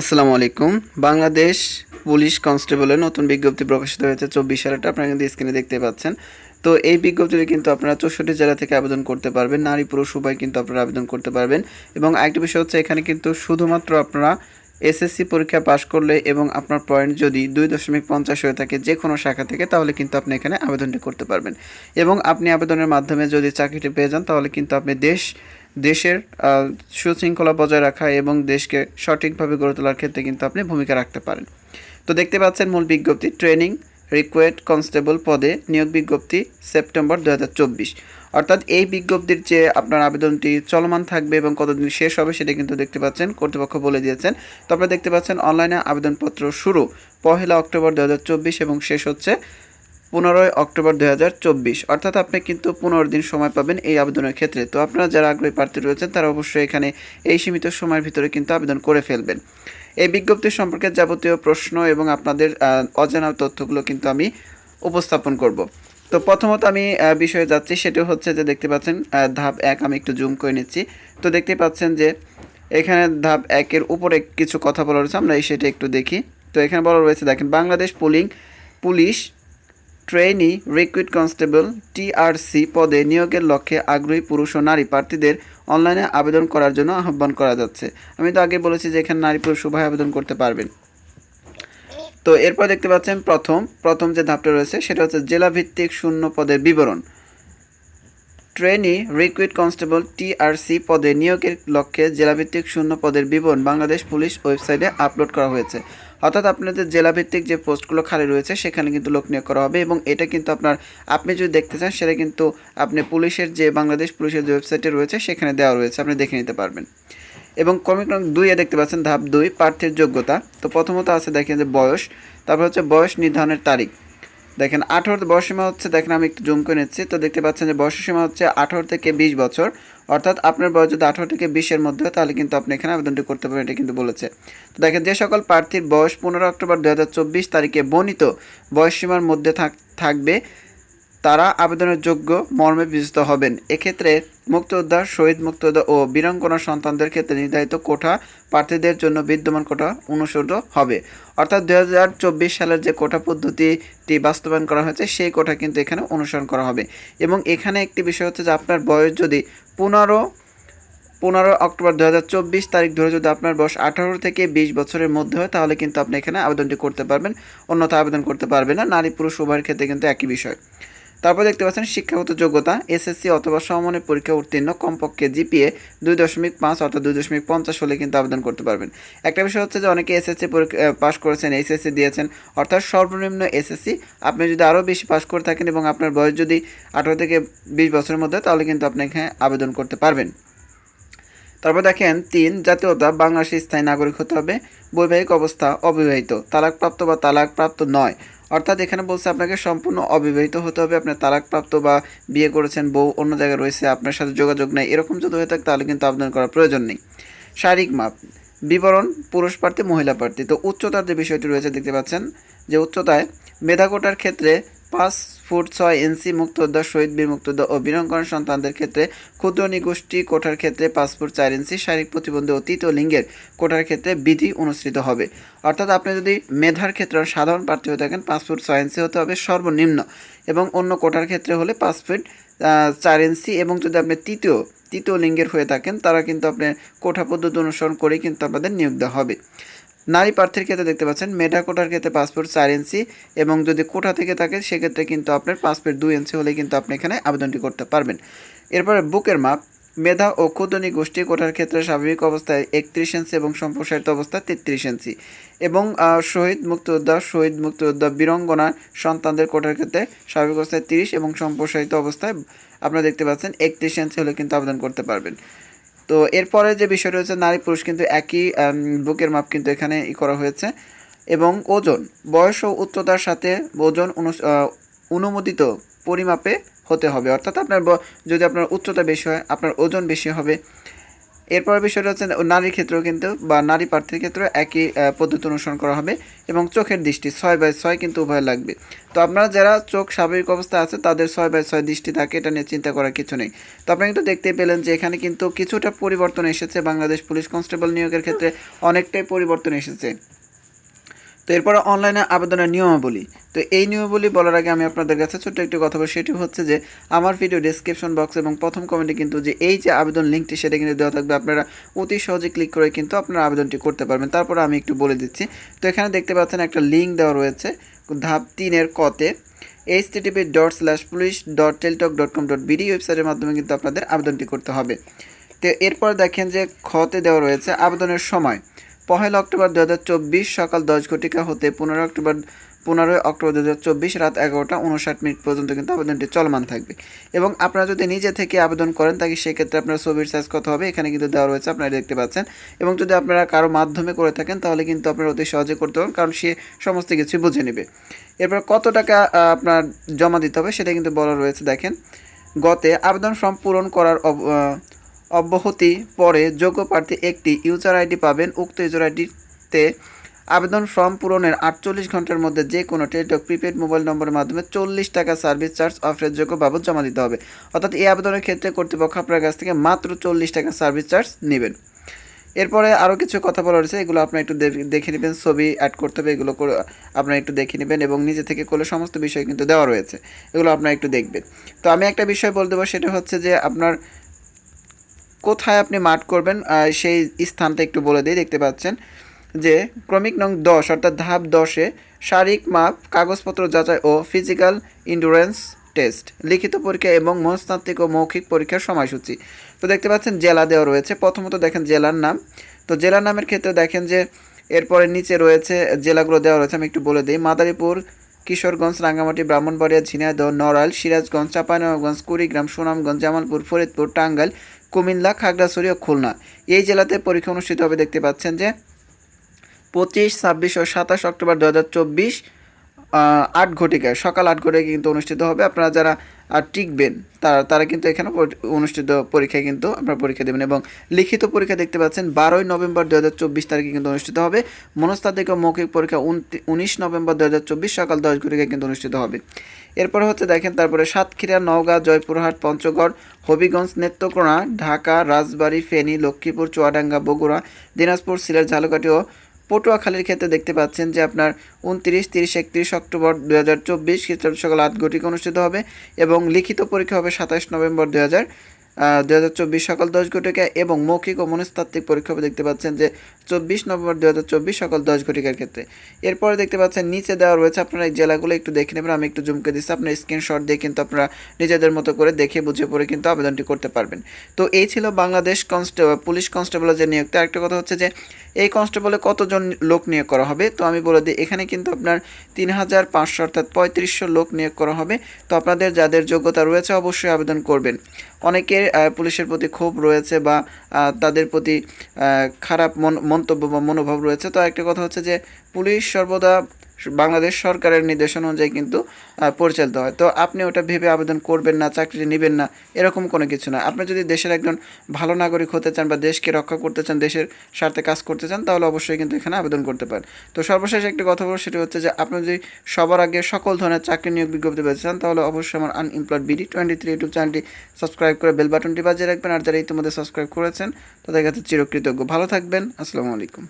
আসসালামু আলাইকুম। বাংলাদেশ পুলিশ কনস্টেবলের নতুন বিজ্ঞপ্তি প্রকাশিত হয়েছে চব্বিশ সালেটা আপনারা কিন্তু স্ক্রিনে দেখতে পাচ্ছেন। তো এই বিজ্ঞপ্তিতে কিন্তু আপনারা চৌষট্টি জেলা থেকে আবেদন করতে পারবেন, নারী পুরুষ উভয় কিন্তু আপনারা আবেদন করতে পারবেন। এবং আরেকটি বিষয় হচ্ছে, এখানে কিন্তু শুধুমাত্র আপনারা এসএসসি পরীক্ষা পাশ করলে এবং আপনার পয়েন্ট যদি দুই দশমিক পঞ্চাশ হয়ে থাকে যে কোনো শাখা থেকে, তাহলে কিন্তু আপনি এখানে আবেদনটি করতে পারবেন। এবং আপনি আবেদনের মাধ্যমে যদি চাকরিটি পেয়ে যান, তাহলে কিন্তু আপনি দেশ দেশের সুশৃঙ্খলা বজায় রাখা এবং দেশকে সঠিকভাবে গড়ে তোলার ক্ষেত্রে কিন্তু আপনি ভূমিকা রাখতে পারেন। তো দেখতে পাচ্ছেন মূল বিজ্ঞপ্তি, ট্রেনিং রিকোয়েড কনস্টেবল পদে নিয়োগ বিজ্ঞপ্তি সেপ্টেম্বর দু হাজার চব্বিশ। অর্থাৎ এই বিজ্ঞপ্তির যে আপনার আবেদনটি চলমান থাকবে এবং কতদিন শেষ হবে সেটা কিন্তু দেখতে পাচ্ছেন, কর্তৃপক্ষ বলে দিয়েছেন। তো আপনারা দেখতে পাচ্ছেন, অনলাইনে আবেদনপত্র শুরু, পহেলা অক্টোবর দু হাজার চব্বিশ এবং শেষ হচ্ছে পনেরোই অক্টোবর দু হাজার চব্বিশ। অর্থাৎ আপনি কিন্তু পনেরো দিন সময় পাবেন এই আবেদনের ক্ষেত্রে। তো আপনারা যারা আগ্রহী প্রার্থী রয়েছেন, তারা অবশ্যই এখানে এই সীমিত সময়ের ভিতরে কিন্তু আবেদন করে ফেলবেন। এই বিজ্ঞপ্তি সম্পর্কে যাবতীয় প্রশ্ন এবং আপনাদের অজানা তথ্যগুলো কিন্তু আমি উপস্থাপন করব। তো প্রথমত আমি বিষয়ে যাচ্ছি, সেটা হচ্ছে যে দেখতে পাচ্ছেন ধাপ এক আমি একটু জুম করে নিচ্ছি। তো দেখতে পাচ্ছেন যে এখানে ধাপ একের উপরে কিছু কথা বলা রয়েছে, আমরা সেটা একটু দেখি। তো এখানে বলা রয়েছে, দেখেন, Bangladesh pulling, police trainee recruit constable TRC পদে নিয়োগের লক্ষ্যে আগ্রহী পুরুষ ও নারী প্রার্থীদের অনলাইনে আবেদন করার জন্য আহ্বান করা যাচ্ছে। আমি তো আগে বলেছি যে এখানে নারী পুরুষ উভয় আবেদন করতে পারবেন। তো এরপর দেখতে পাচ্ছেন প্রথম প্রথম যে ধাপটা রয়েছে সেটা হচ্ছে জেলা ভিত্তিক শূন্য পদের বিবরণ। ট্রেনি রিক্রুইট কনস্টেবল টিআরসি পদে নিয়োগের লক্ষ্যে জেলাভিত্তিক শূন্য পদের বিবরণ বাংলাদেশ পুলিশ ওয়েবসাইটে আপলোড করা হয়েছে। অর্থাৎ আপনাদের জেলাভিত্তিক যে পোস্টগুলো খালি রয়েছে, সেখানে কিন্তু লোক নিয়োগ করা হবে এবং এটা কিন্তু আপনার, আপনি যদি দেখতে চান, সেটা কিন্তু আপনি পুলিশের যে বাংলাদেশ পুলিশের যে ওয়েবসাইটে রয়েছে, সেখানে দেওয়া রয়েছে, আপনি দেখে নিতে পারবেন। এবং ক্রমিক নং দুইয়ে দেখতে পাচ্ছেন ধাপ দুই, প্রার্থীর যোগ্যতা। তো প্রথমত আছে দেখেন যে বয়স, তারপর হচ্ছে বয়স নির্ধারণের তারিখ। দেখেন আঠারো বয়সীমা হচ্ছে, দেখেন আমি একটু জুম করে নিচ্ছি, তো দেখতে পাচ্ছেন যে বয়সীমা হচ্ছে আঠারো থেকে বিশ বছর। অর্থাৎ আপনার বয়স যদি আঠারো থেকে বিশের মধ্যে হয়, তাহলে কিন্তু আপনি এখানে আবেদনটি করতে পারেন এটা কিন্তু বলেছে। তো দেখেন, যে সকল প্রার্থীর বয়স পনেরো অক্টোবর দু হাজার চব্বিশ তারিখে বর্ণিত বয়সীমার মধ্যে থাক থাকবে তারা আবেদনের যোগ্য মর্মে বিবেচিত হবেন। এক্ষেত্রে মুক্তিযোদ্ধা, শহীদ মুক্তিযোদ্ধা ও বীরাঙ্গনা সন্তানদের ক্ষেত্রে নির্ধারিত কোঠা প্রার্থীদের জন্য বিদ্যমান কোঠা অনুসৃত হবে। অর্থাৎ দু হাজার চব্বিশ সালের যে কোঠা পদ্ধতিটি বাস্তবায়ন করা হয়েছে, সেই কোঠা কিন্তু এখানে অনুসরণ করা হবে। এবং এখানে একটি বিষয় হচ্ছে যে আপনার বয়স যদি পনেরো পনেরো অক্টোবর দু হাজার চব্বিশ তারিখ ধরে যদি আপনার বয়স আঠারো থেকে বিশ বছরের মধ্যে হয়, তাহলে কিন্তু আপনি এখানে আবেদনটি করতে পারবেন অন্যথা আবেদন করতে পারবেন না। নারী পুরুষ উভয়ের ক্ষেত্রে কিন্তু একই বিষয়। তারপর দেখতে পাচ্ছেন শিক্ষাগত যোগ্যতা, এসএসসি অথবা সমমানের পরীক্ষা উত্তীর্ণ, কমপক্ষে জিপিএ দুই দশমিক পাঁচ অর্থাৎ দুই দশমিক পঞ্চাশ হলে কিন্তু আবেদন করতে পারবেন। একটা বিষয় হচ্ছে যে অনেকে এসএসসি পরীক্ষা পাস করেছেন, এসএসসি দিয়েছেন, অর্থাৎ সর্বনিম্ন এসএসসি। আপনি যদি আরও বেশি পাস করে থাকেন এবং আপনার বয়স যদি আঠারো থেকে বিশ বছরের মধ্যে, তাহলে কিন্তু আপনি এখানে আবেদন করতে পারবেন। তারপর দেখেন, তিন, জাতীয়তা বাংলাদেশের স্থায়ী নাগরিক হতে হবে। বৈবাহিক অবস্থা অবিবাহিত। তালাকপ্রাপ্ত বা তালাকপ্রাপ্ত নয়। অর্থাৎ এখানে বলছে আপনাকে সম্পূর্ণ অবিবাহিত হতে হবে। আপনার তালাকপ্রাপ্ত বা বিয়ে করেছেন, বউ অন্য জায়গায় রয়েছে, আপনার সাথে যোগাযোগ নেই। এরকম যদি হয়ে থাকে, তাহলে কিন্তু আবেদন করার প্রয়োজন নেই। শারীরিক মাপ। বিবরণ, পুরুষ প্রার্থী, মহিলা প্রার্থী। তো উচ্চতার যে বিষয়টি রয়েছে, দেখতে পাচ্ছেন যে উচ্চতায় মেধাকোটার ক্ষেত্রে পাঁচ ফুট ছয় ইঞ্চি মুক্তোদ্দা শহীদ বীর মুক্তোদ্দা ও বীরঙ্কন সন্তানদের ক্ষেত্রে ক্ষুদ্র নিগোষ্ঠী কোটার ক্ষেত্রে পাঁচ ফুট চার ইঞ্চি, শারীরিক প্রতিবন্ধী ও তৃতীয় লিঙ্গের কোটার ক্ষেত্রে বিধি অনুসৃত হবে। অর্থাৎ আপনি যদি মেধার ক্ষেত্রে সাধারণ প্রার্থী হয়ে থাকেন, পাঁচ ফুট ছয় ইঞ্চি হতে হবে সর্বনিম্ন এবং অন্য কোটার ক্ষেত্রে হলে পাঁচ ফুট চার ইঞ্চি এবং যদি আপনি তৃতীয় তৃতীয় লিঙ্গের হয়ে থাকেন, তারা কিন্তু আপনার কোঠা পদ্ধতি অনুসরণ করেই কিন্তু আপনাদের নিয়োগ দেওয়া হবে। নারী প্রার্থীর ক্ষেত্রে দেখতে পাচ্ছেন, মেধা কোটার ক্ষেত্রে পাসপোর্ট চার ইঞ্চি এবং যদি কোটা থেকে থাকে, সেক্ষেত্রে কিন্তু আপনার পাসপোর্ট দুই ইঞ্চি হলে কিন্তু আপনি এখানে আবেদনটি করতে পারবেন। এরপরে বুকের মাপ, মেধা ও ক্ষুদনী গোষ্ঠী কোটার ক্ষেত্রে স্বাভাবিক অবস্থায় একত্রিশ ইঞ্চি এবং সম্প্রসারিত অবস্থায় তেত্রিশ ইঞ্চি এবং শহীদ মুক্তিযোদ্ধা শহীদ মুক্তিযোদ্ধা বীরঙ্গনা সন্তানদের কোটার ক্ষেত্রে স্বাভাবিক অবস্থায় তিরিশ এবং সম্প্রসারিত অবস্থায় আপনারা দেখতে পাচ্ছেন একত্রিশ ইঞ্চি হলে কিন্তু আবেদন করতে পারবেন। তো এরপরে যে বিষয় রয়েছে, নারী পুরুষ কিন্তু একই বুকের মাপ কিন্তু এখানে ই করা হয়েছে। এবং ওজন, বয়স ও উচ্চতার সাথে ওজন অনুমোদিত পরিমাপে হতে হবে। অর্থাৎ আপনার যদি আপনার উচ্চতা বেশি হয়, আপনার ওজন বেশি হবে। এরপর বিষয়টা হচ্ছে নারীর ক্ষেত্রেও কিন্তু বা নারী প্রার্থীর ক্ষেত্রে একই পদ্ধতি অনুসরণ করা হবে এবং চোখের দৃষ্টি ছয় বাই ছয় কিন্তু উভয় লাগবে। তো আপনারা যারা চোখ স্বাভাবিক অবস্থা আছে তাদের ছয় বাই ছয় দৃষ্টি থাকে, এটা নিয়ে চিন্তা করার কিছু নেই। তো আপনারা কিন্তু দেখতেই পেলেন যে এখানে কিন্তু কিছুটা পরিবর্তন এসেছে। বাংলাদেশ পুলিশ কনস্টেবল নিয়োগের ক্ষেত্রে অনেকটাই পরিবর্তন এসেছে। তো এরপরে অনলাইনে আবেদনের নিয়মাবলী। তো এই নিয়মাবলী বলার আগে আমি আপনাদের কাছে ছোট্ট একটি কথা বলি, সেটি হচ্ছে যে আমার ভিডিও ডেসক্রিপশন বক্স এবং প্রথম কমেন্টে কিন্তু যে এই যে আবেদন লিঙ্কটি সেটা কিন্তু দেওয়া থাকবে। আপনারা অতি সহজে ক্লিক করে কিন্তু আপনারা আবেদনটি করতে পারবেন। তারপরে আমি একটু বলে দিচ্ছি। তো এখানে দেখতে পাচ্ছেন একটা লিঙ্ক দেওয়া রয়েছে, ধাপ তিনের কতে। H TTP dot slash police dot Teletalk dot com dot BD ওয়েবসাইটের মাধ্যমে কিন্তু আপনাদের আবেদনটি করতে হবে। তো এরপর দেখেন যে খতে দেওয়া রয়েছে আবেদনের সময়। পহেলা অক্টোবর দু হাজার চব্বিশ সকাল দশ ঘটিকা হতে পনেরো অক্টোবর, পনেরোই অক্টোবর দু হাজার চব্বিশ রাত এগারোটা উনষাট মিনিট পর্যন্ত কিন্তু আবেদনটি চলমান থাকবে। এবং আপনারা যদি নিজে থেকে আবেদন করেন, তাকে সেক্ষেত্রে আপনার ছবির সাইজ কত হবে এখানে কিন্তু দেওয়া রয়েছে, আপনারা দেখতে পাচ্ছেন। এবং যদি আপনারা কারও মাধ্যমে করে থাকেন, তাহলে কিন্তু আপনারা অতি সহজে করতে পারেন কারণ সে সমস্ত কিছু বুঝে নেবে। এরপর কত টাকা আপনার জমা দিতে হবে সেটা কিন্তু বলা রয়েছে, দেখেন। গতে আবেদন ফর্ম পূরণ করার অব্যাহতি পরে যোগ্য প্রার্থী একটি ইউজার আইডি পাবেন। উক্ত ইউজার আইডিতে আবেদন ফর্ম পূরণের আটচল্লিশ ঘণ্টার মধ্যে যে কোনো টেলিটক, প্রিপেড মোবাইল নম্বরের মাধ্যমে চল্লিশ টাকা সার্ভিস চার্জ অফারের যোগ্য বাবদ জমা দিতে হবে। অর্থাৎ এই আবেদনের ক্ষেত্রে কর্তৃপক্ষ আপনার কাছ থেকে মাত্র চল্লিশ টাকা সার্ভিস চার্জ নেবেন। এরপরে আরও কিছু কথা বলা রয়েছে, এগুলো আপনার একটু দেখে নেবেন, ছবি অ্যাড করতে হবে, এগুলো আপনারা একটু দেখে নেবেন এবং নিজে থেকে করলে সমস্ত বিষয় কিন্তু দেওয়া রয়েছে, এগুলো আপনারা একটু দেখবেন। তো আমি একটা বিষয় বলে দেবো, সেটা হচ্ছে যে আপনার কোথায় আপনি মাঠ করবেন সেই স্থানটা একটু বলে দিই, দেখতে পাচ্ছেন যে ক্রমিক নং দশ, অর্থাৎ ধাপ দশে শারীরিক মাপ, কাগজপত্র যাচাই ও ফিজিক্যাল ইন্ডুরেন্স টেস্ট, লিখিত পরীক্ষা এবং মনস্তাত্ত্বিক ও মৌখিক পরীক্ষার সময়সূচি। তো দেখতে পাচ্ছেন জেলা দেওয়া রয়েছে, প্রথমত দেখেন জেলার নাম। তো জেলার নামের ক্ষেত্রে দেখেন যে এরপরে নিচে রয়েছে, জেলাগুলো দেওয়া রয়েছে, আমি একটু বলে দিই, মাদারীপুর, কিশোরগঞ্জ, রাঙ্গামাটি, ব্রাহ্মণবাড়িয়া, ঝিনাইদহ, নড়াইল, সিরাজগঞ্জ, চাঁপাইনবাবগঞ্জ, কুড়িগ্রাম, সুনামগঞ্জ, জামালপুর, ফরিদপুর, টাঙ্গাইল কুমিল্লা, খাগড়াছড়ি ও খুলনা। এই জেলাতে পরীক্ষা অনুষ্ঠিত হবে, দেখতে পাচ্ছেন যে পঁচিশ, ছাব্বিশ ও সাতাশ অক্টোবর দু হাজার চব্বিশ আট ঘটিকায়, সকাল আট ঘটিকায় কিন্তু অনুষ্ঠিত হবে। আপনারা যারা টিকবেন, তারা তারা কিন্তু এখানে অনুষ্ঠিত পরীক্ষায় কিন্তু আপনারা পরীক্ষা দেবেন এবং লিখিত পরীক্ষা দেখতে পাচ্ছেন, বারোই নভেম্বর দু হাজার চব্বিশ তারিখে কিন্তু অনুষ্ঠিত হবে। মনস্তাত্ত্বিক ও মৌখিক পরীক্ষা উনিশ নভেম্বর দু হাজার চব্বিশ সকাল দশ ঘটিকায় কিন্তু অনুষ্ঠিত হবে। এরপরে হচ্ছে দেখেন, তারপরে সাতক্ষীরা, নওগাঁ, জয়পুরহাট, পঞ্চগড়, হবিগঞ্জ, নেত্রকোনা, ঢাকা, রাজবাড়ী, ফেনী, লক্ষ্মীপুর, চুয়াডাঙ্গা, বগুড়া, দিনাজপুর, সিলেট, ঝালকাঠি ও পটুয়াখালীর ক্ষেত্রে দেখতে পাচ্ছেন যে আপনার উনত্রিশ, তিরিশ, একত্রিশ অক্টোবর দু হাজার চব্বিশ খ্রিস্টাব্দ সকাল আট ঘটিকা অনুষ্ঠিত হবে এবং লিখিত পরীক্ষা হবে সাতাশ নভেম্বর দু হাজার দু হাজার চব্বিশ সকাল দশ ঘটিকা এবং মৌখিক ও মনস্তাত্ত্বিক পরীক্ষা দেখতে পাচ্ছেন যে চব্বিশ নভেম্বর দু হাজার চব্বিশ সকাল দশ ঘটিকার ক্ষেত্রে। এরপরে দেখতে পাচ্ছেন নিচে দেওয়া রয়েছে, আপনারা এই জেলাগুলো একটু দেখে নেবেন, আমি একটু জুমকে দিচ্ছি, আপনার স্ক্রিনশট দিয়ে কিন্তু আপনারা নিজেদের মতো করে দেখে বুঝে পড়ে কিন্তু আবেদনটি করতে পারবেন। তো এই ছিল বাংলাদেশ কনস্টেবল পুলিশ কনস্টেবলের যে নিয়োগটা। একটা কথা হচ্ছে যে এই কনস্টেবলে কতজন লোক নিয়োগ করা হবে? তো আমি বলে দিই, এখানে কিন্তু আপনার তিন হাজার পাঁচশো অর্থাৎ পঁয়ত্রিশশো লোক নিয়োগ করা হবে। তো আপনাদের যাদের যোগ্যতা রয়েছে অবশ্যই আবেদন করবেন। অনেকের পুলিশের প্রতি ক্ষোভ রয়েছে বা তাদের প্রতি খারাপ মন, মন্তব্য বা মনোভাব রয়েছে। তো একটা কথা হচ্ছে যে, পুলিশ সর্বদা বাংলাদেশ সরকারের নির্দেশনা অনুযায়ী কিন্তু পরিচালিত হয়। তো আপনি ওটা ভেবে আবেদন করবেন না, চাকরি নেবেন না, এরকম কোনো কিছু না। আপনি যদি দেশের একজন ভালো নাগরিক হতে চান বা দেশকে রক্ষা করতে চান, দেশের স্বার্থে কাজ করতে চান, তাহলে অবশ্যই কিন্তু এখানে আবেদন করতে পারেন। তো সর্বশেষ একটি কথা বলব, সেটি হচ্ছে যে আপনি যদি সবার আগে সকল ধরনের চাকরি নিয়োগ বিজ্ঞপ্তি পেতে চান, তাহলে অবশ্যই আমার unemployed BD twenty three YouTube চ্যানেলটি সাবস্ক্রাইব করে বেল বাটনটি বাজিয়ে রাখবেন। আর যারা ইতিমধ্যে সাবস্ক্রাইব করেছেন, তাদের কাছে চিরকৃতজ্ঞ। ভালো থাকবেন, আসসালামু আলাইকুম।